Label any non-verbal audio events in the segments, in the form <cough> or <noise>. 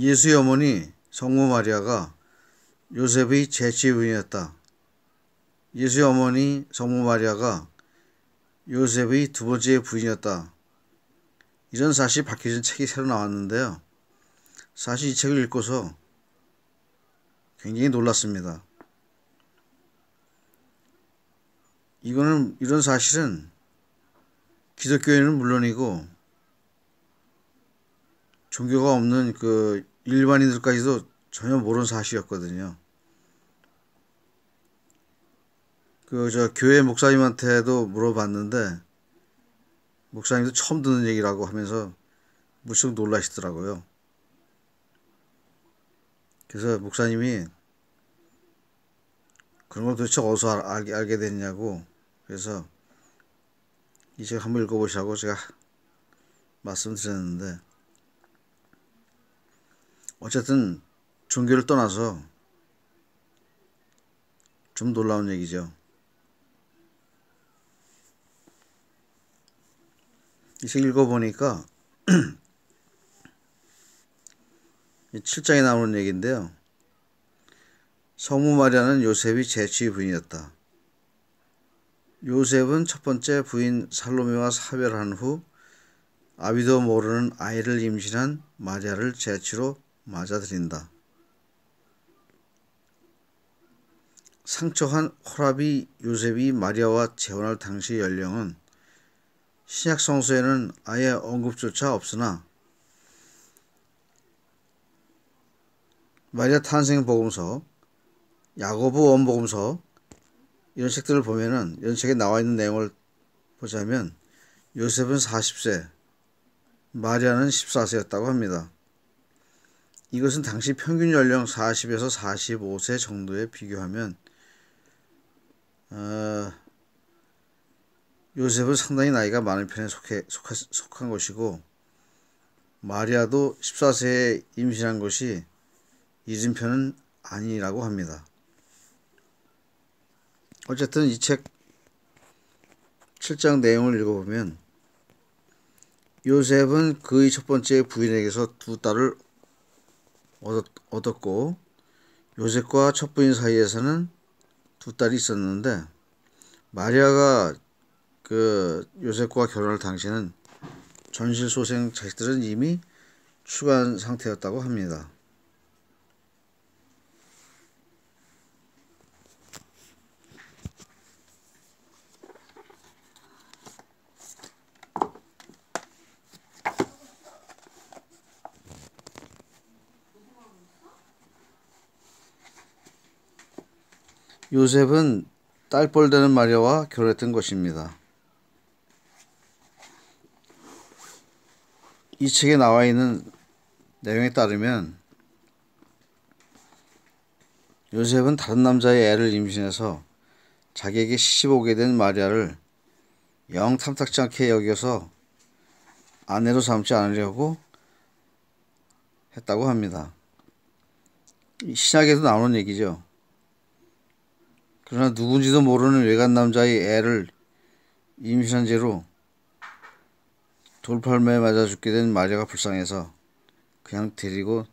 예수의 어머니 성모 마리아가 요셉의 재치 부인이었다. 예수의 어머니 성모 마리아가 요셉의 두 번째 부인이었다. 이런 사실이 밝혀진 책이 새로 나왔는데요. 사실 이 책을 읽고서 굉장히 놀랐습니다. 이거는 이런 사실은 기독교에는 물론이고 종교가 없는 그 일반인들까지도 전혀 모르는 사실이었거든요. 그 저 교회 목사님한테도 물어봤는데 목사님도 처음 듣는 얘기라고 하면서 무척 놀라시더라고요. 그래서 목사님이 그런 걸 도대체 어디서 알, 알게 됐냐고 그래서 이 책 한번 읽어보시라고 제가 말씀드렸는데 어쨌든 종교를 떠나서 좀 놀라운 얘기죠. 이책 읽어보니까 <clears throat> 7장에 나오는 얘기인데요. 성모 마리아는 요셉이 재취 부인이었다. 요셉은 첫 번째 부인 살로메와 사별한 후 아비도 모르는 아이를 임신한 마리아를 재취로 맞아들인다. 상처한 호라비 요셉이 마리아와 재혼할 당시 연령은 신약 성서에는 아예 언급조차 없으나 마리아 탄생 복음서, 야고보 원복음서 이런 책들을 보면은 이런 책에 나와 있는 내용을 보자면 요셉은 40세, 마리아는 14세였다고 합니다. 이것은 당시 평균 연령 40에서 45세 정도에 비교하면 어, 요셉은 상당히 나이가 많은 편에 속해, 속하, 속한 것이고 마리아도 14세에 임신한 것이 잊은 편은 아니라고 합니다. 어쨌든 이 책 7장 내용을 읽어보면 요셉은 그의 첫 번째 부인에게서 두 딸을 얻었고 요셉과 첫 부인 사이에서는 두 딸이 있었는데 마리아가 그 요셉과 결혼할 당시에는 전실 소생 자식들은 이미 출간 상태였다고 합니다. 요셉은 딸뻘 되는 마리아와 결혼했던 것입니다. 이 책에 나와 있는 내용에 따르면 요셉은 다른 남자의 애를 임신해서 자기에게 시집 오게 된 마리아를 영 탐탁지 않게 여겨서 아내로 삼지 않으려고 했다고 합니다. 신약에도 나오는 얘기죠. 그러나 누군지도 모르는 외간 남자의 애를 임신한 죄로 돌팔매에 맞아 죽게 된 마리아가 불쌍해서 그냥 데리고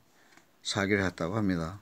살기로 했다고 합니다.